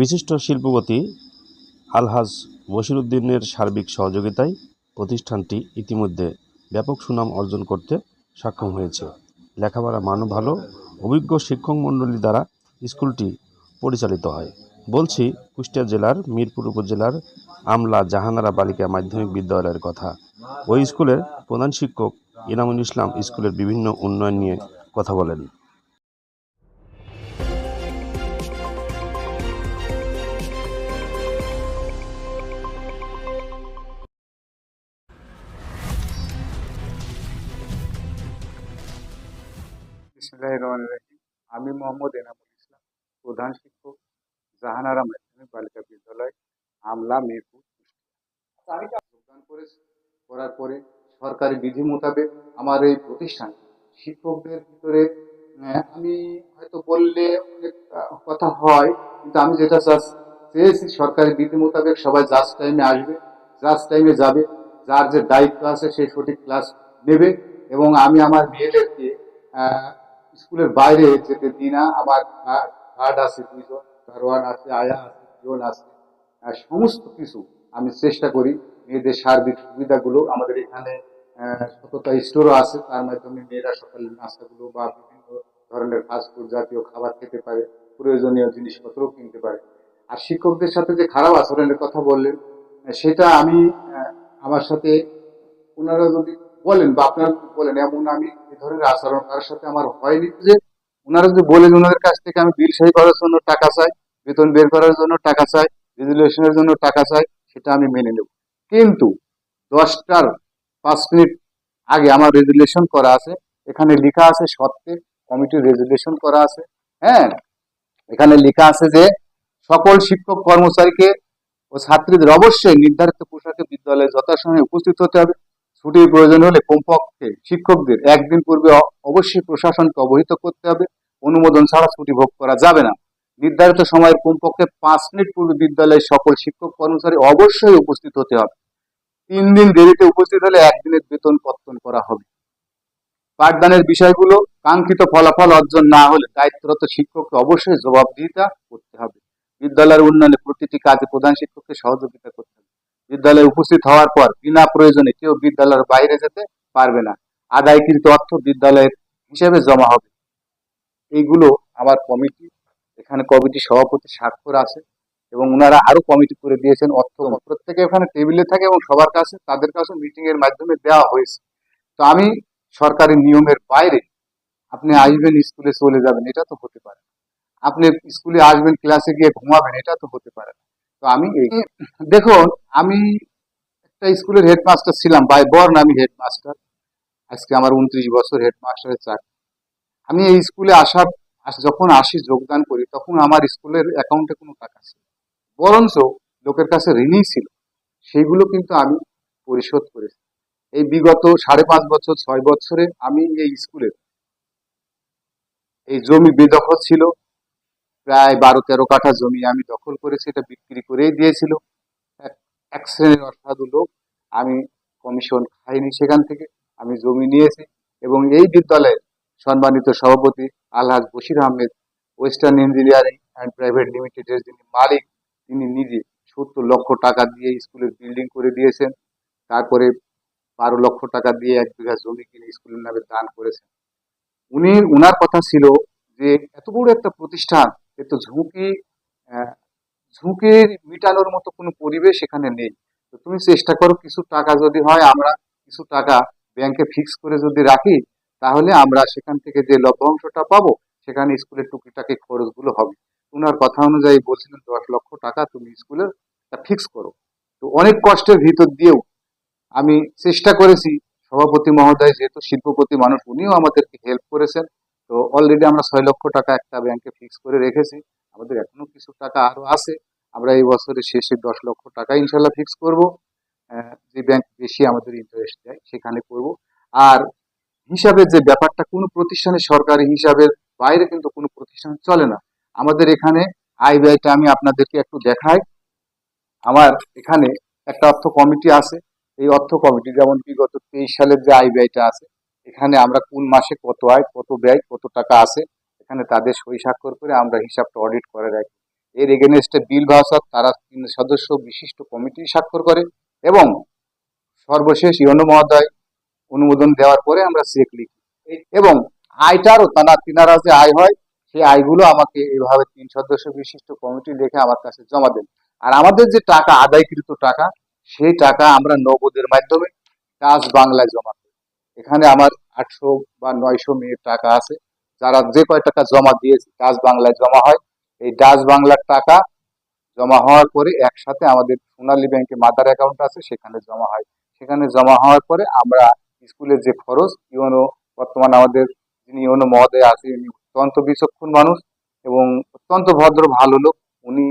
বিশিষ্ট শিল্পপতি আলহাজ বশিরউদ্দিনের সার্বিক সহযোগিতায় প্রতিষ্ঠানটি ইতিমধ্যে ব্যাপক সুনাম অর্জন করতে সক্ষম হয়েছে। লেখাপড়া মানও ভালো, অভিজ্ঞ শিক্ষক মণ্ডলী দ্বারা স্কুলটি পরিচালিত হয়। বলছি, কুষ্টিয়া জেলার মিরপুর উপজেলার আমলা জাহানারা বালিকা মাধ্যমিক বিদ্যালয়ের কথা। ওই স্কুলের প্রধান শিক্ষক ইনামুল ইসলাম স্কুলের বিভিন্ন উন্নয়ন নিয়ে কথা বলেন। আমি মোহাম্মদ এনামুল ইসলাম, প্রধান শিক্ষক, জাহানারা মাধ্যমিক বালিকা বিদ্যালয়, আমলা মিরপুর যোগদান করেছি, করার পরে সরকারি বিধি মোতাবেক আমার এই প্রতিষ্ঠান। শিক্ষকদের ভিতরে আমি হয়তো বললে অনেক কথা হয়, কিন্তু আমি যেটা চেয়েছি সরকারি বিধি মোতাবেক সবাই জাস্ট টাইমে আসবে জাস্ট টাইমে যাবে, যার যে দায়িত্ব আছে সে সঠিক ক্লাস নেবে এবং আমি আমার মেয়েদেরকে স্কুলের বাইরে যেতে দিই না আমার গার্ড আছে দুইজন দারোয়ান আছে আয়া আছে জন আছে। সমস্ত কিছু আমি চেষ্টা করি মেয়েদের সার্বিক সুবিধাগুলো। আমাদের এখানে সততা স্টোরও আছে। তার মাধ্যমে মেয়েরা সকালের নাস্তাগুলো বা বিভিন্ন ধরনের ফাস্টফুড জাতীয় খাবার খেতে পারে, প্রয়োজনীয় জিনিসপত্রও কিনতে পারে। আর শিক্ষকদের সাথে যে খারাপ আচরণের কথা বললেন সেটা আমি আমার সাথে ওনারা যদি বলেন বা আপনারা বলেন, এমন আমি ধরনের আচরণ কারোর সাথে আমার হয়নি যে ওনারা যদি বলেন ওনাদের কাছ থেকে আমি বিল সই করার জন্য টাকা চাই, বেতন বের করার জন্য টাকা চাই, রেজুলেশনের জন্য টাকা চাই, সেটা আমি মেনে নেব। কিন্তু দশটার পাঁচ মিনিট আগে আমার রেজুলেশন করা আছে, এখানে লেখা আছে সত্ত্বে কমিটির রেজুলেশন করা আছে হ্যাঁ? এখানে লেখা আছে যে সকল শিক্ষক কর্মচারীকে ও ছাত্রীদের অবশ্যই নির্ধারিত পোশাকে বিদ্যালয়ে যথাসময়ে উপস্থিত হতে হবে। ছুটির প্রয়োজন হলে কমপক্ষে শিক্ষকদের একদিন পূর্বে অবশ্যই প্রশাসনকে অবহিত করতে হবে। অনুমোদন ছাড়া ছুটি ভোগ করা যাবে না। নির্ধারিত সময়ের কমপক্ষে পাঁচ মিনিট পূর্বে বিদ্যালয়ের সকল শিক্ষক কর্মচারী অবশ্যই উপস্থিত হতে হবে। তিন দিন দেরিতে উপস্থিত হলে একদিনের বেতন কর্তন করা হবে। পাঠদানের বিষয়গুলো কাঙ্ক্ষিত ফলাফল অর্জন না হলে দায়িত্বরত শিক্ষককে অবশ্যই জবাবদিহিতা করতে হবে। বিদ্যালয়ের উন্নয়নে প্রতিটি কাজে প্রধান শিক্ষককে সহযোগিতা করতে হবে বিদ্যালয়ে উপস্থিত হওয়ার পর বিনা প্রয়োজনে কেউ বিদ্যালয়ের বাইরে যেতে পারবে না। আদায়কৃত অর্থ বিদ্যালয়ের হিসেবে জমা হবে। এইগুলো আমার কমিটি, এখানে কমিটি সভাপতি স্বাক্ষর আছে এবং ওনারা আরও কমিটি করে দিয়েছেন অর্থ। প্রত্যেকে এখানে টেবিলে থাকে এবং সবার কাছে, তাদের কাছে মিটিং এর মাধ্যমে দেওয়া হয়েছে। তো আমি সরকারি নিয়মের বাইরে আপনি আসবেন, স্কুলে চলে যাবেন, এটা তো হতে পারে। আপনি স্কুলে আসবেন, ক্লাসে গিয়ে ঘুমাবেন, এটা তো হতে পারে না। তো আমি দেখুন আমি একটা স্কুলের হেডমাস্টার ছিলাম বাই বর্ন আমি হেডমাস্টার। আজকে আমার উনত্রিশ বছর হেডমাস্টারের চাকরি। আমি এই স্কুলে আসার যখন আসি যোগদান করি তখন আমার স্কুলের অ্যাকাউন্টে কোনো টাকা ছিল বরঞ্চ লোকের কাছে ঋণই ছিল। সেইগুলো কিন্তু আমি পরিশোধ করেছি। এই বিগত সাড়ে পাঁচ বছর ছয় বছরে আমি এই স্কুলের এই জমি বেদখল ছিল। প্রায় বারো তেরো কাঠা জমি আমি দখল করেছি, এটা বিক্রি করেই দিয়েছিল। এক শ্রেণির অসাধু লোক, আমি কমিশন খাইনি সেখান থেকে, আমি জমি নিয়েছি এবং এই বিদ্যালয়ের সম্মানিত সভাপতি Alhaj Bashir Ahmed, western engineering and private লিমিটেডের যিনি মালিক, তিনি নিজে সত্তর লক্ষ টাকা দিয়ে স্কুলের বিল্ডিং করে দিয়েছেন। তারপরে বারো লক্ষ টাকা দিয়ে এক বিঘা জমি কিনে স্কুলের নামে দান করেছেন। উনি, উনার কথা ছিল যে, এত বড় একটা প্রতিষ্ঠান এ তো ঝুঁকি ঝুঁকির মিটানোর মতো কোনো পরিবেশ এখানে নেই। তো তুমি চেষ্টা করো কিছু টাকা যদি হয়, আমরা কিছু টাকা ব্যাংকে ফিক্স করে যদি রাখি, তাহলে আমরা সেখান থেকে যে লভ্যাংশটা পাবো, সেখানে স্কুলের টুকিটাকি খরচগুলো হবে। ওনার কথা অনুযায়ী বলছিলেন দশ লক্ষ টাকা তুমি স্কুলের ফিক্স করো। তো অনেক কষ্টের ভিতর দিয়েও আমি চেষ্টা করেছি, সভাপতি মহোদয় যেহেতু শিল্পপতি মানুষ, উনিও আমাদেরকে হেল্প করেছেন। তো অলরেডি আমরা ছয় লক্ষ টাকা একটা ব্যাংকে ফিক্স করে রেখেছি। আমাদের এখনও কিছু টাকা আরও আছে। আমরা এই বছরের শেষে দশ লক্ষ টাকা ইনশাল্লাহ ফিক্স করব। যে ব্যাংক বেশি আমাদের ইন্টারেস্ট দেয়, সেখানে করব। আর হিসাবের যে ব্যাপারটা, কোনো প্রতিষ্ঠানে সরকারি হিসাবের বাইরে কিন্তু কোনো প্রতিষ্ঠান চলে না। আমাদের এখানে আয় ব্যয়টা আমি আপনাদেরকে একটু দেখাই। আমার এখানে একটা অর্থ কমিটি আছে। এই অর্থ কমিটি যেমন বিগত তেইশ সালের যে আয় ব্যয়টা আছে এখানে আমরা কোন মাসে কত আয়, কত ব্যয়, কত টাকা আছে, এখানে তাদের সই স্বাক্ষর করে আমরা হিসাবটা অডিট করে রাখি। এর এগেনস্টে বিল ভাষার তারা তিন সদস্য বিশিষ্ট কমিটি স্বাক্ষর করে এবং সর্বশেষ ইয়নো মহোদয় অনুমোদন দেওয়ার পরে আমরা চেক লিখি। এবং আয়টারও তারা তিনারা যে আয় হয়, সেই আয়গুলো আমাকে এভাবে তিন সদস্য বিশিষ্ট কমিটি লিখে আমার কাছে জমা দেন। আর আমাদের যে টাকা, আদায়কৃত টাকা, সেই টাকা আমরা নগদের মাধ্যমে ডাচ বাংলায় জমা করি। এখানে আমার আটশো বা নয়শো মেয়ের টাকা আছে। যারা যে কয় টাকা জমা দিয়েছে, ডাচ বাংলায় জমা হয়, এই ডাচ বাংলার টাকা জমা হওয়ার পরে একসাথে আমাদের সোনালী ব্যাংকে মাদার অ্যাকাউন্ট আছে, সেখানে জমা হয়। সেখানে জমা হওয়ার পরে আমরা স্কুলের যে খরচ ইউনো বর্তমান আমাদের যিনি ইউনো মহোদয় আছে উনি অত্যন্ত বিচক্ষণ মানুষ এবং অত্যন্ত ভদ্র, ভালো লোক। উনি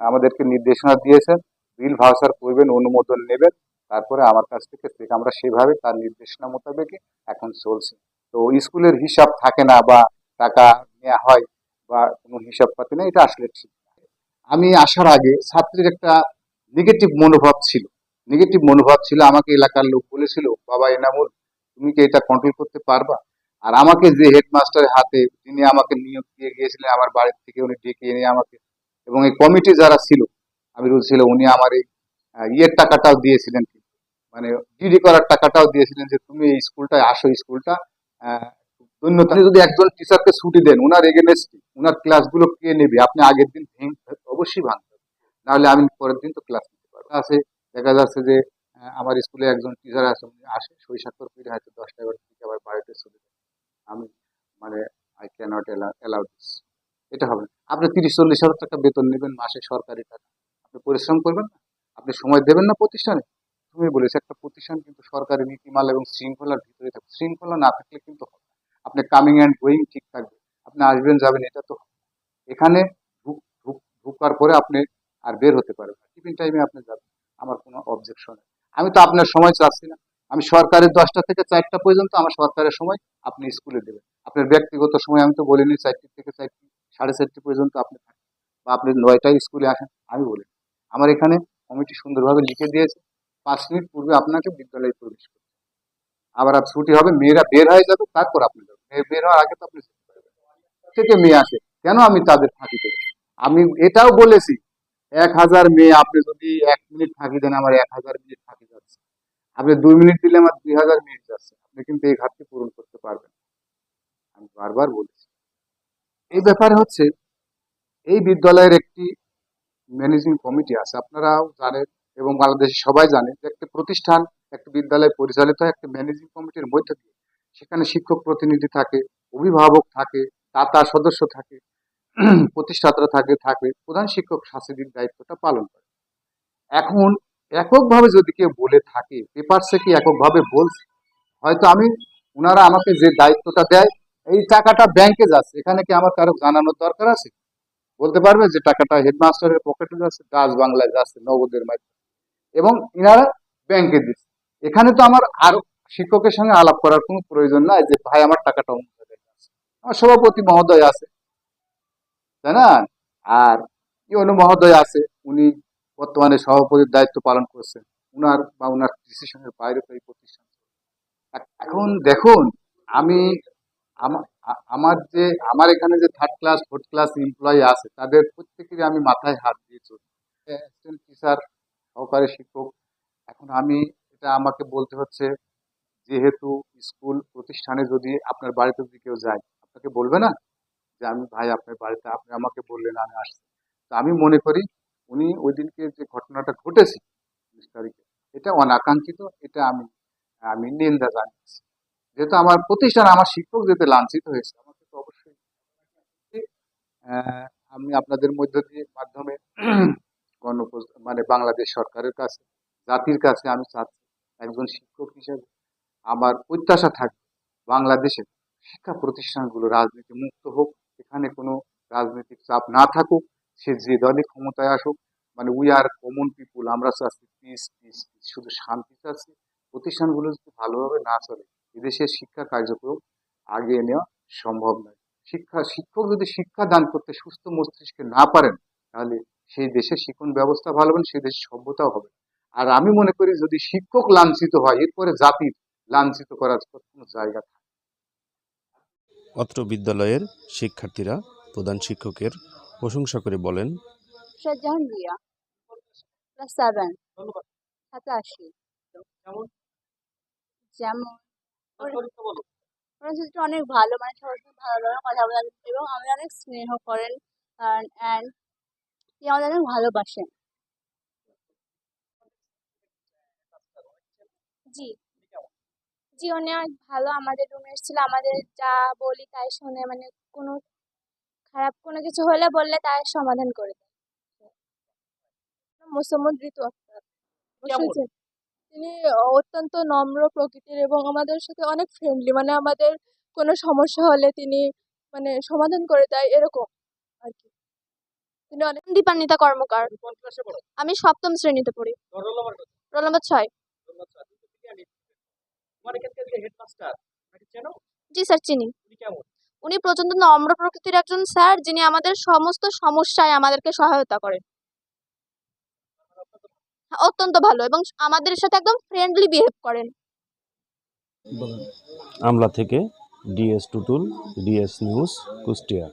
আমাদেরকে নির্দেশনা দিয়েছেন, বিল ভাউচার করবেন, অনুমোদন নেবেন। তারপরে আমার কাছ থেকে আমরা সেভাবে তার নির্দেশনা মোতাবেক এখন চলছে। তো স্কুলের হিসাব থাকে না বা টাকা নেওয়া হয় বা কোনো হিসাব পাতি না এটা আসলে ঠিক আমি আসার আগে ছাত্রীর একটা নেগেটিভ মনোভাব ছিল। নেগেটিভ মনোভাব ছিল, আমাকে এলাকার লোক বলেছিল, বাবা এনামুল, তুমি কি এটা কন্ট্রোল করতে পারবা? আর আমাকে যে হেডমাস্টারের হাতে তিনি আমাকে নিয়োগ দিয়ে গিয়েছিলেন, আমার বাড়ির থেকে উনি ডেকে এনে আমাকে, এবং এই কমিটি যারা ছিল, আমি ছিল উনি আমার এই ইয়ের টাকাটাও দিয়েছিলেন মানে ডিডি করার টাকাটাও দিয়েছিলেন যে, তুমি এই স্কুলটায় আসো স্কুলটা ধন্যতা। যদি একজন টিচারকে ছুটি দেন ওনার এগেনস্ট ওনার ক্লাসগুলো কে নেবে? আপনি আগের দিন অবশ্যই ভাঙতে হবে। নাহলে আমি পরের দিন তো ক্লাস নিতে পারব আছে, দেখা যাচ্ছে যে আমার স্কুলে একজন টিচার আছে, উনি আসে স্বাক্ষর করে হয়তো দশটা এগারোটা থেকে আবার বাড়িতে চলে যায়। আমি মানে আই ক্যানট অ্যালাউ দিস এটা হবে। আপনি তিরিশ, চল্লিশ হাজার টাকা বেতন নেবেন মাসে সরকারি টাকা। আপনি পরিশ্রম করবেন না। আপনি সময় দেবেন না প্রতিষ্ঠানে। তুমি বলেছ, একটা প্রতিষ্ঠান কিন্তু সরকারি নীতিমালা এবং শৃঙ্খলার ভিতরে থাকবে। শৃঙ্খলা না থাকলে কিন্তু হবে। আপনি কামিং অ্যান্ড গোয়িং ঠিক থাকবে। আপনি আসবেন, যাবেন, এটা তো। এখানে ঢুক ঢুক, ঢুকার পরে আপনি আর বের হতে পারবেন টিফিন টাইমে আপনি যাবেন, আমার কোনো অবজেকশন নেই। আমি তো আপনার সময় চাচ্ছি না। আমি সরকারের দশটা থেকে চারটা পর্যন্ত আমার সরকারের সময় আপনি স্কুলে দেবেন। আপনার ব্যক্তিগত সময় আমি তো বলিনি, চারটি থেকে চারটি, সাড়ে চারটি পর্যন্ত আপনি থাকেন বা আপনি নয়টায় স্কুলে আসেন, আমি বলি আমার এখানে কমিটি সুন্দরভাবে লিখে দিয়েছে। পাঁচ মিনিট পূর্বে আপনাকে বিদ্যালয়ে প্রবেশ করতে আবার আর ছুটি হবে, মেয়েরা বের হয়ে যাবে, তারপর আপনি যাবেন। মেয়ে বের হওয়ার আগে তো আপনি যেতে পারবেন না। থেকে মেয়ে আসে, কেন আমি তাদের ফাঁকি দেবো? আমি এটাও বলেছি, এক হাজার মেয়ে, আপনি যদি এক মিনিট ফাঁকি দেন, আমার এক হাজার মিনিট ফাঁকি যাচ্ছে। আপনি দুই মিনিট দিলে আমার দুই হাজার মিনিট যাচ্ছে। আপনি কিন্তু এই ঘাটতি পূরণ করতে পারবেন আমি বারবার বলেছি। এই ব্যাপারে হচ্ছে, এই বিদ্যালয়ের একটি ম্যানেজিং কমিটি আছে। আপনারাও জানেন এবং বাংলাদেশে সবাই জানে যে একটা প্রতিষ্ঠান, একটা বিদ্যালয় পরিচালিত হয়, একটা ম্যানেজিং কমিটির মধ্যে দিয়ে। সেখানে শিক্ষক প্রতিনিধি থাকে, অভিভাবক থাকে, দাতা সদস্য থাকে, প্রতিষ্ঠাতা থাকে থাকে, প্রধান শিক্ষক শাসিদির দায়িত্বটা পালন করে। এখন এককভাবে যদি কেউ বলে থাকে, পেপারসে কি এককভাবে বলছে? হয়তো আমি ওনারা আমাকে যে দায়িত্বটা দেয়, এই টাকাটা ব্যাংকে যাচ্ছে। এখানে কি আমার কারও জানানোর দরকার আছে? বলতে পারবে যে টাকাটা হেডমাস্টারের পকেটে যাচ্ছে, ডাচ বাংলায় যাচ্ছে নগদের মাধ্যমে। এবং ইনারা ব্যাংকে দিচ্ছে। এখানে তো আমার আর শিক্ষকের সঙ্গে আলাপ করার কোনো প্রয়োজন নাই যে, ভাই, আমার টাকাটা অমুক জায়গায় আমার সভাপতি মহোদয় আছে, তাই না? আর ইউনো মহোদয় আছে, উনি বর্তমানে সভাপতির দায়িত্ব পালন করছেন। উনার বা উনার ডিসিশনের বাইরে তো এই প্রতিষ্ঠান এখন দেখুন, আমি আমার যে, আমার এখানে যে third class fourth class employee আছে, তাদের প্রত্যেকেরই আমি মাথায় হাত দিয়ে চলি। টিচার সহকারী শিক্ষক। এখন আমি, এটা আমাকে বলতে হচ্ছে, যেহেতু স্কুল প্রতিষ্ঠানে যদি আপনার বাড়িতে যদি কেউ যায়, আপনাকে বলবে না? যে আমি, ভাই, আপনার বাড়িতে আপনি আমাকে বললেন, আমি আসছি। তো আমি মনে করি, উনি ওই দিনকে যে ঘটনাটা ঘটেছে, উনিশ তারিখে, এটা অনাকাঙ্ক্ষিত, এটা আমি আমি নিন্দা জানিয়েছি। যেহেতু আমার প্রতিষ্ঠান, আমার শিক্ষক যেতে লাঞ্ছিত হয়েছে, আমাকে তো অবশ্যই আমি আপনাদের মধ্য দিয়ে মাধ্যমে গণ মানে বাংলাদেশ সরকারের কাছে, জাতির কাছে আমি চাচ্ছি একজন শিক্ষক হিসেবে আমার প্রত্যাশা থাকবে বাংলাদেশে শিক্ষা প্রতিষ্ঠানগুলো রাজনীতি মুক্ত হোক, এখানে কোনো রাজনৈতিক চাপ না থাকুক, সে যে দলই ক্ষমতায় আসুক মানে উই আর কমন পিপুল আমরা চাচ্ছি পিস পিস শুধু শান্তি চাচ্ছি, প্রতিষ্ঠানগুলো যদি ভালোভাবে না চলে, এদেশের শিক্ষা কার্যক্রম আগিয়ে নেওয়া সম্ভব নয়। শিক্ষা, শিক্ষক যদি শিক্ষা দান করতে সুস্থ মস্তিষ্কে না পারেন, তাহলে সেই দেশের শিক্ষণ ব্যবস্থা ভালো হবে না, সেই দেশের সভ্যতাও হবে। আর আমি মনে করি যদি শিক্ষক লাঞ্ছিত হয় এরপরে জাতির লাঞ্ছিত করার কোনো জায়গা থাকে অত্র বিদ্যালয়ের শিক্ষার্থীরা প্রধান শিক্ষকের প্রশংসা করে বলেন ক্লাস সেভেন সাতাশি। যেমন অনেক ভালো মানে সবার সাথে ভালো ভালো কথা বলেন এবং আমাদের অনেক স্নেহ করেন অ্যান্ড আমাদের অনেক ভালোবাসেন। জি। জি উনি অনেক ভালো আমাদের রুমে এসেছিল। আমাদের যা বলি তাই শুনে মানে কোনো খারাপ কোনো কিছু হলে বললে তার সমাধান করে দেয়। মোসাম্মদ ঋতু আক্তার তিনি অত্যন্ত নম্র প্রকৃতির এবং আমাদের সাথে অনেক ফ্রেন্ডলি মানে আমাদের কোনো সমস্যা হলে তিনি মানে সমাধান করে দেয় এরকম। তিনি অনেক দীপান্বিতা কর্মকার। আমি সপ্তম শ্রেণীতে পড়ি। রোল নম্বর ছয়। জি স্যার চিনি। উনি প্রচণ্ড নম্র প্রকৃতির একজন স্যার যিনি আমাদের সমস্ত সমস্যায় আমাদেরকে সহায়তা করেন। অত্যন্ত ভালো এবং আমাদের সাথে একদম ফ্রেন্ডলি বিহেভ করেন। আমলা থেকে DS Tutul DS news Kushtia.